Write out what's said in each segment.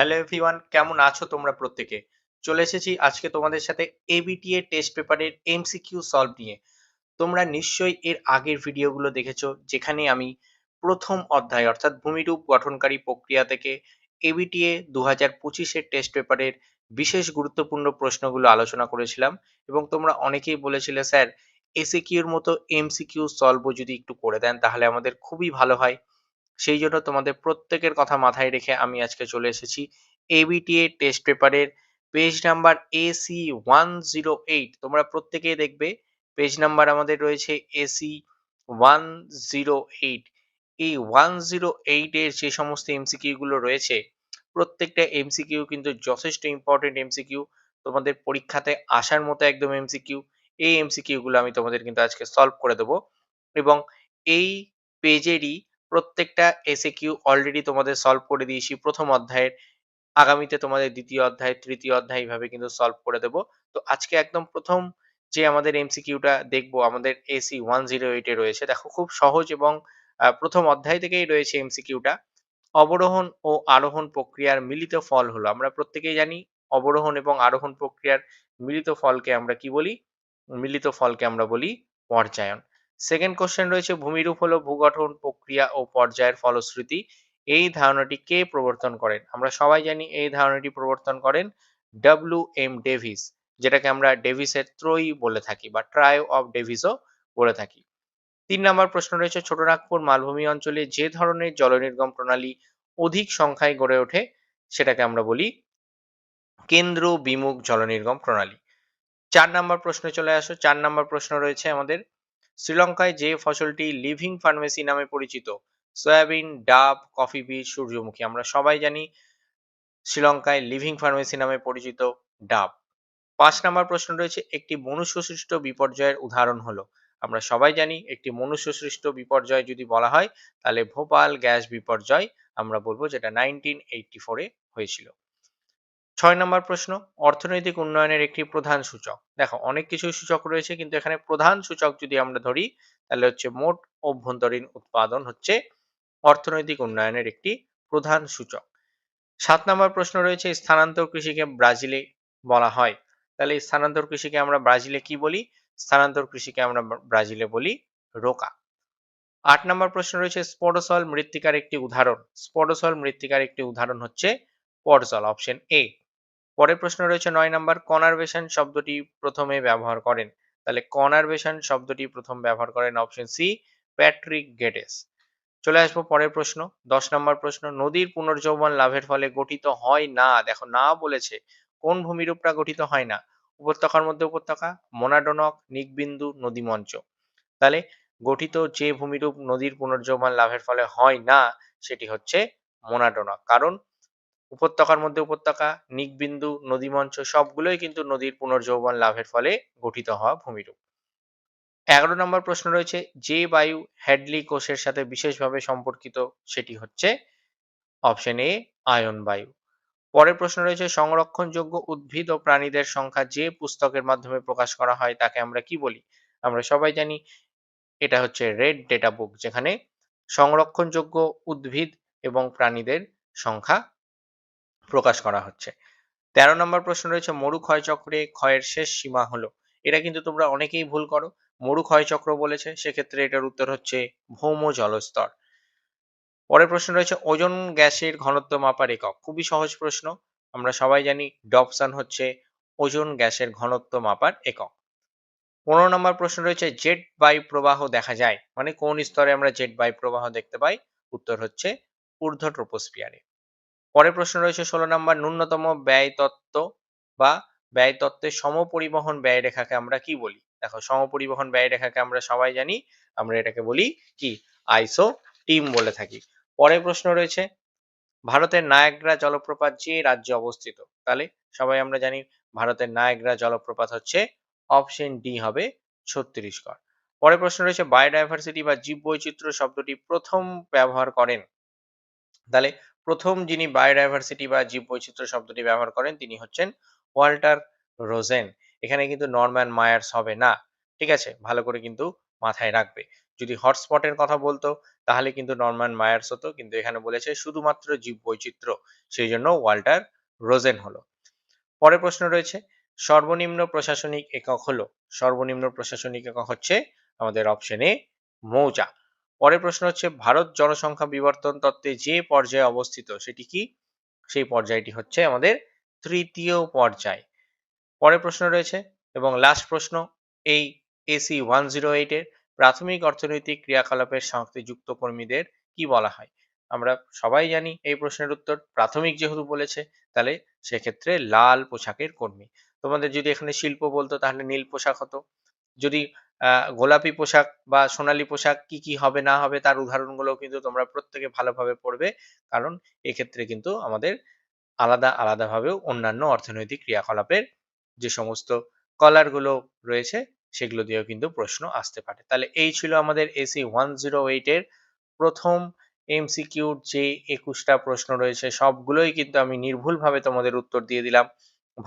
Hello everyone কেমন আছো তোমরা প্রত্যেকে? চলে এসেছি আজকে তোমাদের সাথে এবিটিএ টেস্ট পেপারের এমসিকিউ সলভ নিয়ে। তোমরা নিশ্চয়ই এর আগের ভিডিওগুলো দেখেছ, যেখানে আমি প্রথম অধ্যায়, অর্থাৎ ভূমিরূপ গঠনকারী প্রক্রিয়া থেকে এবিটিএ দু হাজার পঁচিশের টেস্ট পেপারের বিশেষ গুরুত্বপূর্ণ প্রশ্নগুলো আলোচনা করেছিলাম। এবং তোমরা অনেকেই বলেছিলে, স্যার এসিকিউর মতো এমসিকিউ সলভও যদি একটু করে দেন, তাহলে আমাদের খুবই ভালো হয়। সেই জন্য তোমাদের প্রত্যেকের কথা মাথায় রেখে আমি আজকে চলে এসেছি এবিটিএ টেস্ট পেপারের page number AC one zero eight তোমরা প্রত্যেকেই দেখবে পেজ নাম্বার আমাদের রয়েছে এসি ওয়ান জিরো এইট এই ওয়ান জিরো এইটের যে সমস্ত এমসিকিউ গুলো রয়েছে, প্রত্যেকটা এমসিকিউ কিন্তু যথেষ্ট ইম্পর্টেন্ট এমসিকিউ তোমাদের পরীক্ষাতে আসার মতো একদম এমসিকিউ এই এমসিকিউ গুলো আমি তোমাদের কিন্তু আজকে সলভ করে দেবো। এবং এই পেজেরই প্রত্যেকটা এসে কিউ অলরেডি তোমাদের সলভ করে দিয়েছি। প্রথম অধ্যায়ের, আগামীতে তোমাদের দ্বিতীয় অধ্যায়, তৃতীয় অধ্যায় এইভাবে কিন্তু সলভ করে দেব। তো আজকে একদম প্রথম যে আমাদের এমসিকিউটা দেখব, আমাদের এসি ওয়ান জিরো এইটে রয়েছে। দেখো খুব সহজ এবং প্রথম অধ্যায় থেকেই রয়েছে এমসিকিউটা অবরোহণ ও আরোহণ প্রক্রিয়ার মিলিত ফল হলো, আমরা প্রত্যেকেই জানি অবরোহণ এবং আরোহণ প্রক্রিয়ার মিলিত ফলকে আমরা কি বলি? মিলিত ফলকে আমরা বলি পর্যায়ন। সেকেন্ড কোশ্চেন রয়েছে, ভূমিরূপ হলো ভূগঠন প্রক্রিয়া ও পর্যায়ের ফলশ্রুতি। এই ধারণাটি কে প্রবর্তন করেন? আমরা সবাই জানি এই ধারণাটি প্রবর্তন করেন ডাব্লিউ এম ডেভিস যেটাকে আমরা ডেভিসের ত্রয়ী বলে থাকি বা ট্রায় অফ ডেভিসও বলে থাকি। তিন নম্বর প্রশ্ন রয়েছে, ছোটনাগপুর মালভূমি অঞ্চলে যে ধরনের জলনির্গম প্রণালী অধিক সংখ্যায় গড়ে ওঠে, সেটাকে আমরা বলি কেন্দ্র বিমুখ জলনির্গম প্রণালী। চার নম্বর প্রশ্নে চলে আসো, চার নম্বর প্রশ্ন রয়েছে আমাদের শ্রীলঙ্কায় যে ফসলটি লিভিং ফার্মেসি নামে পরিচিত, সয়াবিন, ডাব, কফি বীজ, সূর্যমুখী, আমরা সবাই জানি শ্রীলঙ্কায় লিভিং ফার্মেসি নামে পরিচিত ডাব। পাঁচ নম্বর প্রশ্ন রয়েছে, একটি মনুষ্য সৃষ্ট বিপর্যয়ের উদাহরণ হলো। আমরা সবাই জানি একটি মনুষ্য সৃষ্ট বিপর্যয় যদি বলা হয়, তাহলে ভোপাল গ্যাস বিপর্যয় আমরা বলব যেটা নাইনটিন এইটটি ফোরে হয়েছিল। ছয় নম্বর প্রশ্ন, অর্থনৈতিক উন্নয়নের একটি প্রধান সূচক। দেখো, অনেক কিছু সূচক রয়েছে, কিন্তু এখানে প্রধান সূচক যদি আমরা ধরি, তাহলে হচ্ছে মোট অভ্যন্তরীণ উৎপাদন হচ্ছে অর্থনৈতিক উন্নয়নের একটি প্রধান সূচক। সাত নম্বর প্রশ্ন রয়েছে, স্থানান্তর কৃষিকে ব্রাজিলে বলা হয়। তাহলে স্থানান্তর কৃষিকে আমরা ব্রাজিলে কি বলি? স্থানান্তর কৃষিকে আমরা ব্রাজিলে বলি রোকা। আট নম্বর প্রশ্ন রয়েছে, স্পোডোসল মৃত্তিকার একটি উদাহরণ। স্পোডোসল মৃত্তিকার একটি উদাহরণ হচ্ছে পডসল অপশন এ। পরের প্রশ্ন রয়েছে নয় নম্বর কনারভেশন শব্দটি প্রথমে ব্যবহার করেন। তাহলে কনারভেশন শব্দটি প্রথম ব্যবহার করেন অপশন সি প্যাট্রিক গেটেস চলে আসব পরের প্রশ্ন, দশ নম্বর প্রশ্ন, নদীর পুনর্যৌবন লাভের ফলে গঠিত হয় না? দেখো, না বলেছে, কোন ভূমিরূপটা গঠিত হয় না? উপত্যকার মধ্যে উপত্যকা, মোনাডনক, নিকবিন্দু নদী মঞ্চ তাহলে গঠিত যে ভূমিরূপ নদীর পুনর্যৌবন লাভের ফলে হয় না, সেটি হচ্ছে মোনাডনক। কারণ উপত্যকার মধ্যে উপত্যকা, নিকবিন্দু, নদীমঞ্চ সবগুলোই কিন্তু নদীর পুনর্যৌবন লাভের ফলে গঠিত হওয়া ভূমিরূপ। এগারো নম্বর প্রশ্ন রয়েছে, যে বায়ু হ্যাডলি কোষের সাথে বিশেষভাবে সম্পর্কিত সেটি হচ্ছে অপশন এ, আয়ন বায়ু। পরের প্রশ্ন রয়েছে, সংরক্ষণযোগ্য উদ্ভিদ ও প্রাণীদের সংখ্যা যে পুস্তকের মাধ্যমে প্রকাশ করা হয় তাকে আমরা কি বলি? আমরা সবাই জানি এটা হচ্ছে রেড ডেটা বুক, যেখানে সংরক্ষণযোগ্য উদ্ভিদ এবং প্রাণীদের সংখ্যা প্রকাশ করা হচ্ছে। তেরো নম্বর প্রশ্ন রয়েছে, মরু ক্ষয় চক্রে ক্ষয়ের শেষ সীমা হলো? এটা কিন্তু তোমরা অনেকেই ভুল করো। মরু ক্ষয় চক্র বলেছে, সেক্ষেত্রে এটার উত্তর হচ্ছে ভৌম জলস্তর। পরের প্রশ্ন রয়েছে, ওজন গ্যাসের ঘনত্ব মাপার একক? খুবই সহজ প্রশ্ন। আমরা সবাই জানি ডপসান হচ্ছে ওজন গ্যাসের ঘনত্ব মাপার একক। পনেরো নম্বর প্রশ্ন রয়েছে, জেট বায়ু প্রবাহ দেখা যায়? মানে কোন স্তরে আমরা জেট বায়ু প্রবাহ দেখতে পাই? উত্তর হচ্ছে ঊর্ধ্ব ট্রোপোস্ফিয়ারে পরের প্রশ্ন রয়েছে, ষোলো নম্বর ন্যূনতম ব্যয় তত্ত্ব বা ব্যয় তত্ত্বের সমপরিবহন ব্যয় রেখাকে আমরা কি বলি? দেখো, সমপরিবহন ব্যয় রেখাকে আমরা সবাই জানি, আমরা এটাকে বলি কি? আইসো টিম বলে থাকি। পরের প্রশ্ন রয়েছে, ভারতের নায়াগ্রা জলপ্রপাত যে রাজ্যে অবস্থিত? তাহলে সবাই আমরা জানি ভারতের নায়াগ্রা জলপ্রপাত হচ্ছে অপশন ডি হবে ছত্তিশগড়। পরের প্রশ্ন রয়েছে, বায়োডাইভার্সিটি বা জীব বৈচিত্র্য শব্দটি প্রথম ব্যবহার করেন? তাহলে প্রথম যিনি বায়োডাইভার্সিটি বা জীব বৈচিত্র্য শব্দটি ব্যবহার করেন, তিনি হচ্ছেন ওয়াল্টার রোজেন। এখানে কিন্তু নরম্যান মায়ার্স হবে না। ঠিক আছে? ভালো করে কিন্তু মাথায় রাখবে। যদি হটস্পটের কথা বলতো, তাহলে কিন্তু নরম্যান মায়ার্স হতো। কিন্তু এখানে বলেছে শুধুমাত্র জীব বৈচিত্র্য সেই জন্য ওয়াল্টার রোজেন হলো। পরে প্রশ্ন রয়েছে, সর্বনিম্ন প্রশাসনিক একক হলো। সর্বনিম্ন প্রশাসনিক একক হচ্ছে আমাদের অপশন মৌজা। পরের প্রশ্ন হচ্ছে, ভারত জনসংখ্যা বিবর্তন তত্ত্বে যে পর্যায়ে অবস্থিত সেটি কি? সেই পর্যায়টি হচ্ছে আমাদের তৃতীয় পর্যায়। পরের প্রশ্ন রয়েছে এবং লাস্ট প্রশ্ন, এই এসি ওয়ান জিরো এইটের প্রাথমিক অর্থনৈতিক ক্রিয়াকলাপের সাথে যুক্ত কর্মীদের কি বলা হয়? আমরা সবাই জানি এই প্রশ্নের উত্তর, প্রাথমিক যেহেতু বলেছে, তাহলে সেক্ষেত্রে লাল পোশাকের কর্মী। তোমাদের যদি এখানে শিল্প বলতো, তাহলে নীল পোশাক হতো। যদি গোলাপি পোশাক বা সোনালী পোশাক কি কি হবে, না হবে তার উদাহরণগুলো কিন্তু তোমরা প্রত্যেকে ভালোভাবে পড়বে। কারণ এক্ষেত্রে কিন্তু আমাদের আলাদা, আলাদাভাবেও অন্যান্য অর্থনৈতিক ক্রিয়াকলাপের যে সমস্ত কলারগুলো রয়েছে, সেগুলো দিয়েও কিন্তু প্রশ্ন আসতে পারে। তাহলে এই ছিল আমাদের এসি ওয়ান জিরো এইটের প্রথম এমসিকিউর যে একুশটা প্রশ্ন রয়েছে, সবগুলোই কিন্তু আমি নির্ভুলভাবে তোমাদের উত্তর দিয়ে দিলাম।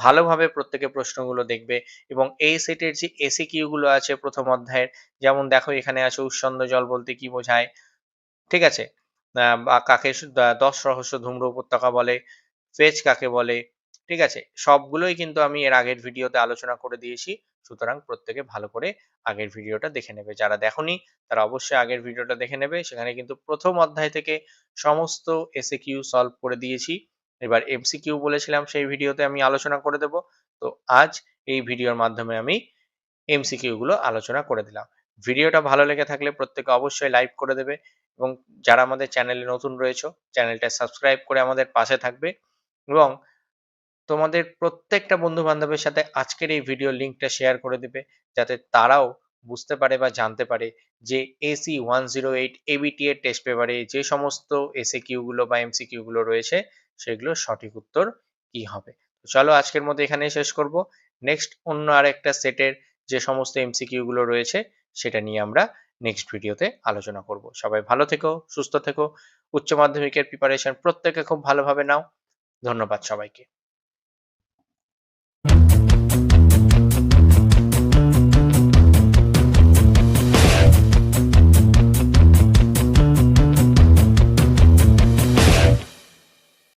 ভালোভাবে প্রত্যেকে প্রশ্নগুলো দেখবে এবং এই সেটের যে এসি কিউ গুলো আছে প্রথম অধ্যায়ের, যেমন দেখো এখানে আছে উৎসন্দ জল বলতে কি বোঝায়? ঠিক আছে? বা কাকে দশ রহস্য ধূম্র উপত্যকা বলে, ফেজ কাকে বলে, ঠিক আছে? সবগুলোই কিন্তু আমি এর আগের ভিডিওতে আলোচনা করে দিয়েছি, সুতরাং প্রত্যেকে ভালো করে আগের ভিডিওটা দেখে নেবে। যারা দেখনি, তারা অবশ্যই আগের ভিডিওটা দেখে নেবে। সেখানে কিন্তু প্রথম অধ্যায় থেকে সমস্ত এসে কিউ সলভ করে দিয়েছি। এবার এমসিকিউ বলেছিলাম সেই ভিডিওতে আমি আলোচনা করে দেব। তো আজ এই ভিডিওর মাধ্যমে আমি এমসিকিউ গুলো আলোচনা করে দিলাম। ভিডিওটা ভালো লেগে থাকলে প্রত্যেকে অবশ্যই লাইক করে দেবে এবং যারা আমাদের চ্যানেলে নতুন রয়েছে, চ্যানেলটা সাবস্ক্রাইব করে আমাদের পাশে থাকবে এবং তোমাদের প্রত্যেকটা বন্ধু বান্ধবের সাথে আজকের এই ভিডিও লিঙ্কটা শেয়ার করে দেবে, যাতে তারাও বুঝতে পারে বা জানতে পারে যে AC one zero eight ABT এর টেস্ট পেপারে যে সমস্ত এসে কিউগুলো বা এমসি কিউগুলো রয়েছে সেগুলোর সঠিক উত্তর কি হবে? তো চলো আজকের মধ্যে এখানেই শেষ করব। নেক্সট অন্য আরেকটা সেটের যে সমস্ত এমসিকিউ গুলো রয়েছে, সেটা নিয়ে আমরা নেক্সট ভিডিওতে আলোচনা করব। সবাই ভালো থেকো, সুস্থ থেকো, উচ্চ মাধ্যমিকের প্রিপারেশন প্রত্যেকে খুব ভালোভাবে নাও। ধন্যবাদ সবাইকে।